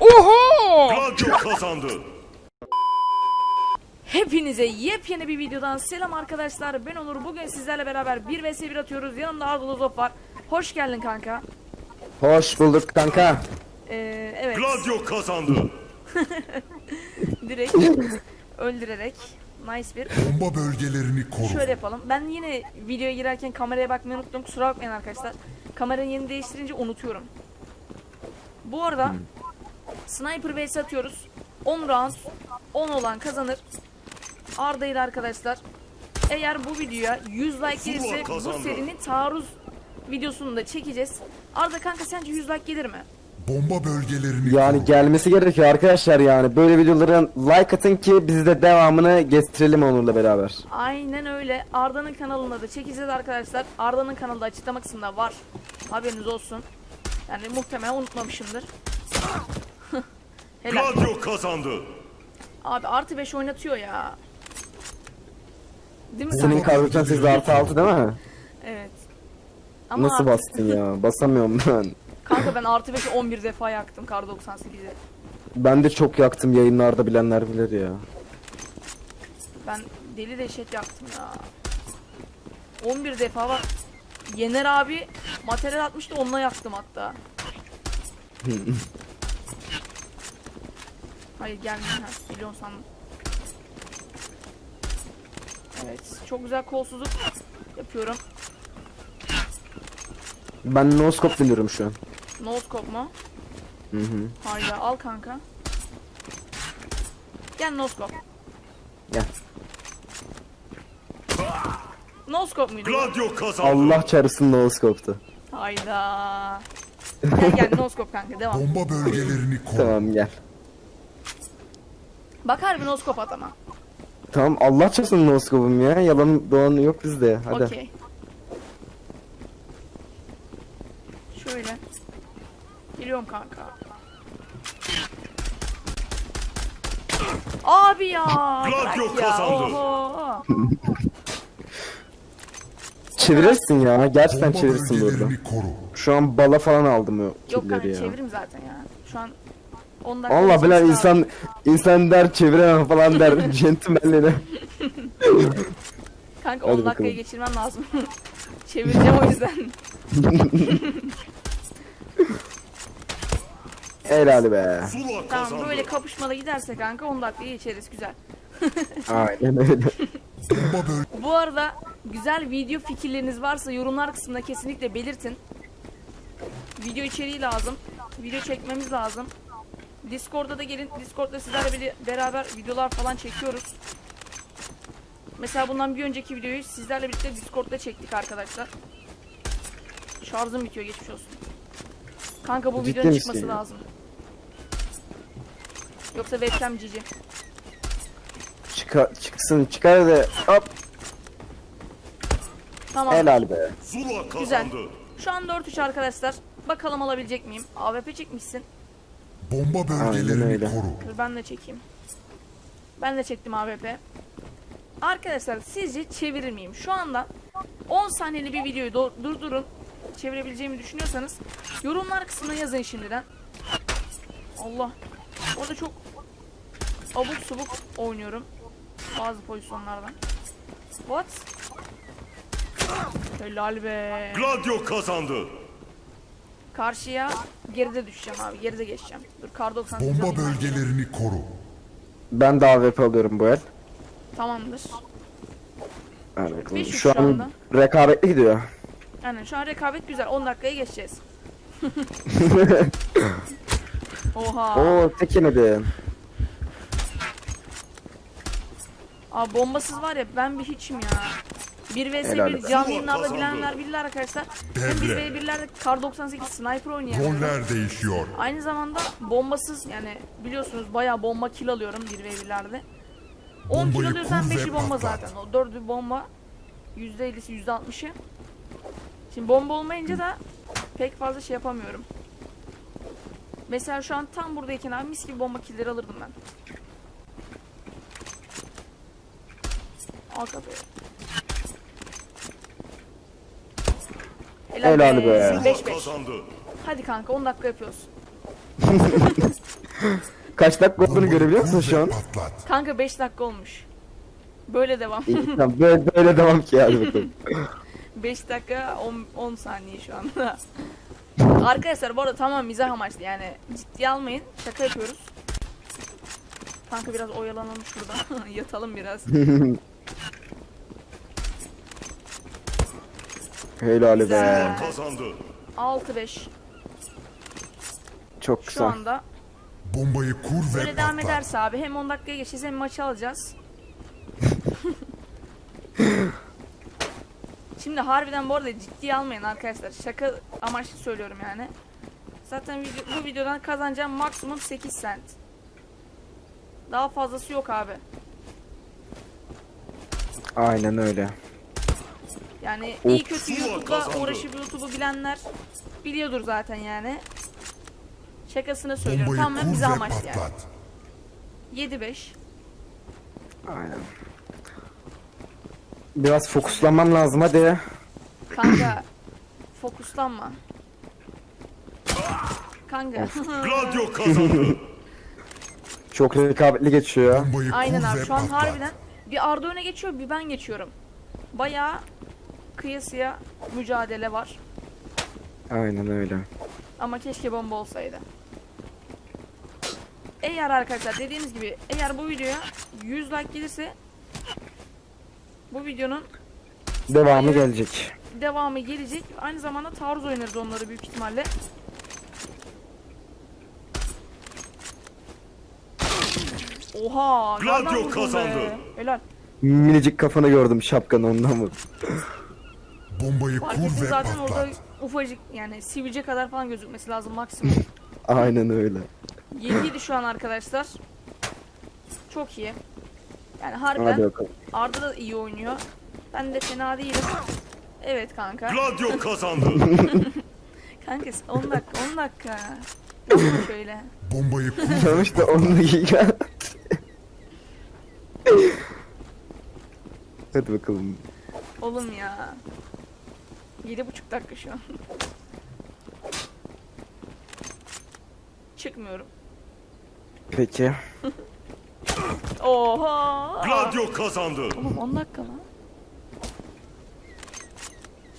Oho! Gladio kazandı. Hepinize yepyeni bir videodan selam arkadaşlar. Ben Onur. Bugün sizlerle beraber 1 vs 1 atıyoruz. Yanımda Ardolozof var. Hoş geldin kanka. Hoş bulduk kanka. Ee, evet. Gladio kazandı. Direkt öldürerek. Nice bir. Bomba bölgelerini koru. Şöyle yapalım. Ben yine videoya girerken kameraya bakmayı unuttum. Kusura bakmayın arkadaşlar. Kamerayı yeni değiştirince unutuyorum. Bu arada Sniper vs atıyoruz. 10 round 10 olan kazanır. Arda'ydı arkadaşlar. Eğer bu videoya 100 like gelirse bu serinin taarruz videosunu da çekeceğiz. Arda kanka sence 100 like gelir mi? Bomba bölgelerini Yani koru. gelmesi gerekiyor arkadaşlar yani. Böyle videoların like atın ki biz de devamını getirelim Onur'la beraber. Aynen öyle. Arda'nın kanalında da çekeceğiz arkadaşlar. Arda'nın kanalı açıklama kısmında var. Haberiniz olsun. Yani muhtemelen unutmamışımdır. Helal. Gladio kazandı. Abi artı 5 oynatıyor ya. Değil mi Senin kanka? karbüratörün sesi artı altı değil mi? Evet. Ama Nasıl artı- bastın ya? Basamıyorum ben. Kanka ben artı 5'i 11 defa yaktım kar 98'e. Ben de çok yaktım yayınlarda bilenler bilir ya. Ben deli dehşet yaktım ya. 11 defa bak. Yener abi materyal atmıştı onunla yaktım hatta. Hayır gelmiyor ha milyon sandım. Evet çok güzel kolsuzluk yapıyorum. Ben no scope dinliyorum şu an. No scope mu? Hı hı. Hayda al kanka. Gel no scope. Gel. No scope muydu? bu? Gladio kazandı. Allah çarısın no scope'tu. Hayda. Gel gel no scope kanka devam. Bomba bölgelerini koru. Tamam gel. Bak harbi no scope at ama. Tamam Allah çarısın no scope'um ya. Yalan dolan yok bizde. Hadi. Okey. Şöyle. Geliyorum kanka. Abi ya. Gladio kazandı. Çevirirsin ya. Gerçekten Bomba çevirirsin burada. bölgelerini koru. Şu an bala falan aldım o Yok kanka killeri ya. çeviririm zaten ya. Şu an 10 dakika Allah bilen lazım. insan insan der çeviremem falan der centilmenliğine. Kanka Hadi 10 dakikayı bakalım. geçirmem lazım. Çevireceğim o yüzden. Helal be. Tamam böyle kapışmada giderse kanka 10 dakikayı geçeriz güzel. Aynen öyle. Bu arada güzel video fikirleriniz varsa yorumlar kısmında kesinlikle belirtin. Video içeriği lazım. Video çekmemiz lazım. Discord'da da gelin. Discord'da sizlerle beraber videolar falan çekiyoruz. Mesela bundan bir önceki videoyu sizlerle birlikte Discord'da çektik arkadaşlar. Şarjım bitiyor geçmiş olsun. Kanka bu Ciddi videonun misin çıkması ya? lazım. Yoksa webcam cici. Çıkar, çıksın çıkar da hop Tamam. helal be. Zula Güzel. Şu an 4-3 arkadaşlar. Bakalım alabilecek miyim? AWP çekmişsin. bomba bölgelerini öyle. koru. Dur ben de çekeyim. Ben de çektim AWP. Arkadaşlar sizce çevirir miyim? Şu anda 10 saniyeli bir videoyu durdurun. Çevirebileceğimi düşünüyorsanız yorumlar kısmına yazın şimdiden. Allah. Orada çok abuk subuk oynuyorum. Bazı pozisyonlardan. What? Helal be. Gladio kazandı. Karşıya geride düşeceğim abi. Geride geçeceğim. Dur kar 98 Bomba bölgelerini koru. Ben de AWP alıyorum bu el. Tamamdır. Beş üç Şu şu anda. an rekabetli gidiyor. Aynen şu an rekabet güzel. 10 dakikaya geçeceğiz. Oha. Oo tek yemedi. Abi bombasız var ya ben bir hiçim ya. 1 vs Helal 1 be. canlı yayınlarda bilenler bilirler arkadaşlar. Hem 1 Devre. v 1'lerde kar 98 sniper oynayan. Roller değişiyor. Aynı zamanda bombasız yani biliyorsunuz bayağı bomba kill alıyorum 1 v 1'lerde. 10 kill alıyorsan kur ve 5'i bomba zaten. O 4'ü bomba %50'si %60'ı. Şimdi bomba olmayınca da pek fazla şey yapamıyorum. Mesela şu an tam buradayken abi mis gibi bomba killleri alırdım ben. Aga be. Helal, Helal be. 5 5. Hadi kanka 10 dakika yapıyoruz. Kaç dakika olduğunu görebiliyor musun şu an? Kanka 5 dakika olmuş. Böyle devam. İyi, tamam, böyle, böyle devam ki yani 5 dakika 10 saniye şu anda. Arkadaşlar bu arada tamam mizah amaçlı yani ciddiye almayın. Şaka yapıyoruz. Kanka biraz oyalanalım şurada. Yatalım biraz. Helal be. Kazandı. 6-5 Çok şu anda. Bombayı kur ve Böyle devam patlat. ederse abi hem 10 dakikaya geçeceğiz hem maçı alacağız. Şimdi harbiden bu arada ciddiye almayın arkadaşlar. Şaka amaçlı söylüyorum yani. Zaten video, bu videodan kazanacağım maksimum 8 cent. Daha fazlası yok abi. Aynen öyle. Yani Of. iyi kötü Zula YouTube'da kazandı. uğraşıp YouTube'u bilenler biliyordur zaten yani. Şakasını söylüyorum. Bombayı Tamamen bize ve amaçlı yani. patlat. 7-5. Aynen. Biraz fokuslanman lazım hadi. Kanka fokuslanma. Kanka. Gladio kazandı. Çok rekabetli geçiyor. Bombayı Aynen abi ve şu an patlat. harbiden bir Arda öne geçiyor bir ben geçiyorum. Bayağı kıyasıya mücadele var. Aynen öyle. Ama keşke bomba olsaydı. Eğer arkadaşlar dediğimiz gibi eğer bu videoya 100 like gelirse bu videonun Devamı gelecek. devamı gelecek. Aynı zamanda taarruz oynarız onları büyük ihtimalle. Oha! Gladio nereden vurdun be? kazandı. Helal. Minicik kafanı gördüm şapkanı ondan mı? Bombayı Fark kur ve zaten orada patlat. ufacık yani sivilce kadar falan gözükmesi lazım maksimum. Aynen öyle. 7 şu an arkadaşlar. Çok iyi. Yani Hadi harbiden bakalım. Arda da iyi oynuyor. Ben de fena değilim. Evet kanka. Gladio kazandı. Kanka 10 dakika 10 dakika. Yapma şöyle. Bombayı kur Tamam işte 10 dakika. Hadi bakalım. Oğlum ya. 7,5 dakika şu an. Çıkmıyorum. Peki. Oha! Gladio kazandı. Oğlum 10 dakika lan.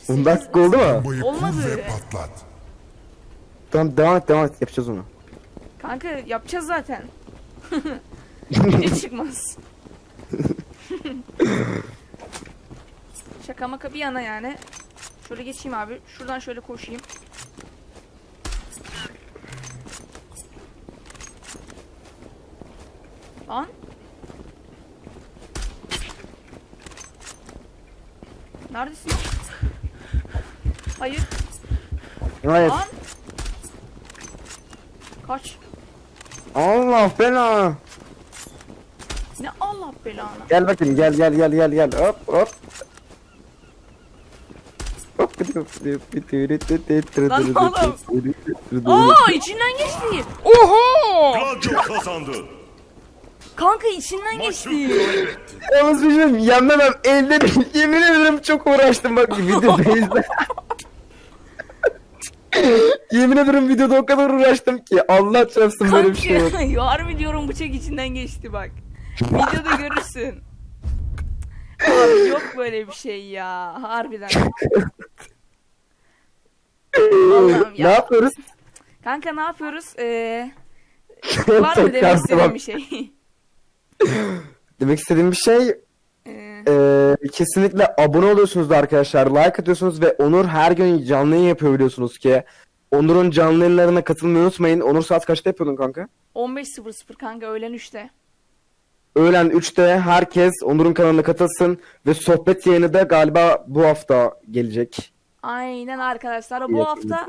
10 dakika oldu mu? bombayı kur Olmadı. ve patlat. Tamam devam et devam et yapacağız onu. Kanka yapacağız zaten. Video çıkmaz. Şaka maka bir yana yani. Şöyle geçeyim abi. Şuradan şöyle koşayım. Lan. Neredesin? Hayır. Hayır. Lan. Kaç. Allah bela. Ne Allah belanı. Gel bakayım gel gel gel gel gel hop hop. Hop gidiyor, gidiyor, gidiyor, gidiyor, gidiyor, Lan oğlum. Aa içinden geçti. Gladio kazandı. Kanka içinden Maçı geçti. kaybetti. Yalnız bir şey diyeyim, yenmemem elde değil. Yemin ederim çok uğraştım bak videoda izle. Yemin ederim videoda o kadar uğraştım ki Allah çarpsın böyle bir şey yok. Kanka harbi diyorum bıçak içinden geçti bak. Videoda görürsün. Abi yok böyle bir şey ya. Harbiden. Allah'ım ne ya. yapıyoruz? Kanka ne yapıyoruz? Ee, var mı demek Tamam, istediğin tamam. bir şey? Demek istediğim bir şey Ee, Ee, kesinlikle abone oluyorsunuz da arkadaşlar. Like atıyorsunuz ve Onur her gün canlı yayın yapıyor biliyorsunuz ki. Onur'un canlı yayınlarına katılmayı unutmayın. Onur saat kaçta yapıyordun kanka? 15.00 kanka öğlen 3'te. Öğlen 3'te herkes Onur'un kanalına katılsın ve sohbet yayını da galiba bu hafta gelecek. Aynen arkadaşlar. Bu hafta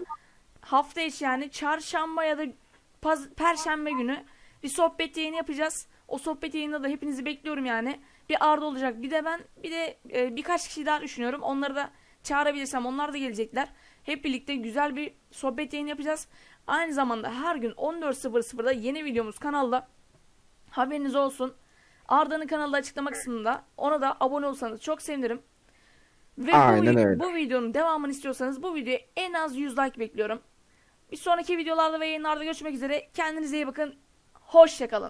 hafta içi yani çarşamba ya da paz- perşembe günü bir sohbet yayını yapacağız. O sohbet yayında da hepinizi bekliyorum yani. Bir Arda olacak, bir de ben, bir de e, birkaç kişi daha düşünüyorum. Onları da çağırabilirsem onlar da gelecekler. Hep birlikte güzel bir sohbet yayını yapacağız. Aynı zamanda her gün 14.00'da yeni videomuz kanalda. Haberiniz olsun. Arda'nın kanalı açıklama kısmında. Ona da abone olsanız çok sevinirim. Ve bu, Aynen vi- öyle. bu videonun devamını istiyorsanız bu videoya en az 100 like bekliyorum. Bir sonraki videolarda ve yayınlarda görüşmek üzere. Kendinize iyi bakın. Hoşçakalın.